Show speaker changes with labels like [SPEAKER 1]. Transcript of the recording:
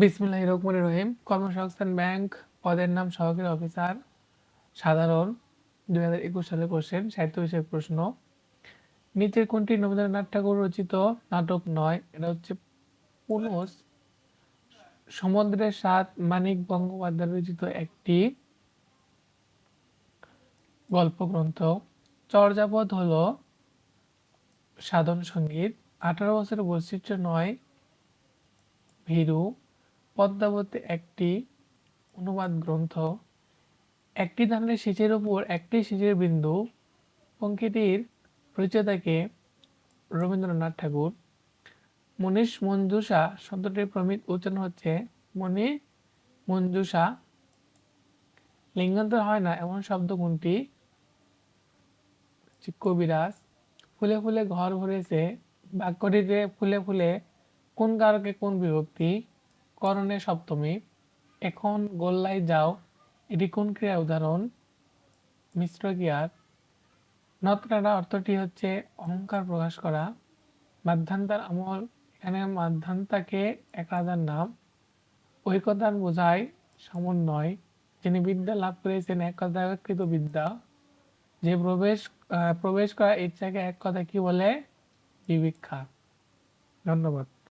[SPEAKER 1] বিসমিল্লাহ রহমান রহিম। কর্মসংস্থান ব্যাংক পদের নাম সহকারী অফিসার। সাধারণ, দুই হাজার একুশ সালে কোশ্চেন, সাহিত্য বিষয়ক প্রশ্ন। নিচের কোনটি রবীন্দ্রনাথ ঠাকুর রচিত? নাটক নয়, এটা হচ্ছে পুনস। সমুদ্রের সাত মানিক বঙ্গোপাধ্যায় রচিত একটি গল্প গ্রন্থ চর্যাপদ হল সাধন সংগীত। আঠারো বছরের বৈশিষ্ট্য নয়, ভীরু। পদ্মাবতী একটি অনুবাদ গ্রন্থ। একটি ধানের সেচের উপর একটি সেচের বিন্দু। পঙ্ক্তিটির রচয়িতাকে রবীন্দ্রনাথ ঠাকুর। মনীষ মঞ্জুষা শব্দটির প্রমিত উচ্চারণ হচ্ছে মণি মঞ্জুষা, লিঙ্গান্তর হয় না এমন শব্দ কোনটি? কবিরাজ। ফুলে ফুলে ঘর ভরেছে। বাক্যটিতে ফুলে ফুলে কোন কারকে কোন বিভক্তি? করণে সপ্তমী। এখন গোল্লায় যাও, এটি কোন ক্রিয়া? উদাহরণ, মিশ্র ক্রিয়ার নতরাটা অর্থটি হচ্ছে অহংকার প্রকাশ করা। মাধ্যান্তার আমল, এখানে মাধ্যান্তাকে এক রাজার নাম। ঐকতান বোঝায় সমন্বয়, যিনি বিদ্যা লাভ করেছেন এক কথাকৃত বিদ্যা। যে প্রবেশ প্রবেশ করা ইচ্ছাকে এক কথা কি বলে? বিবিক্ষা। ধন্যবাদ।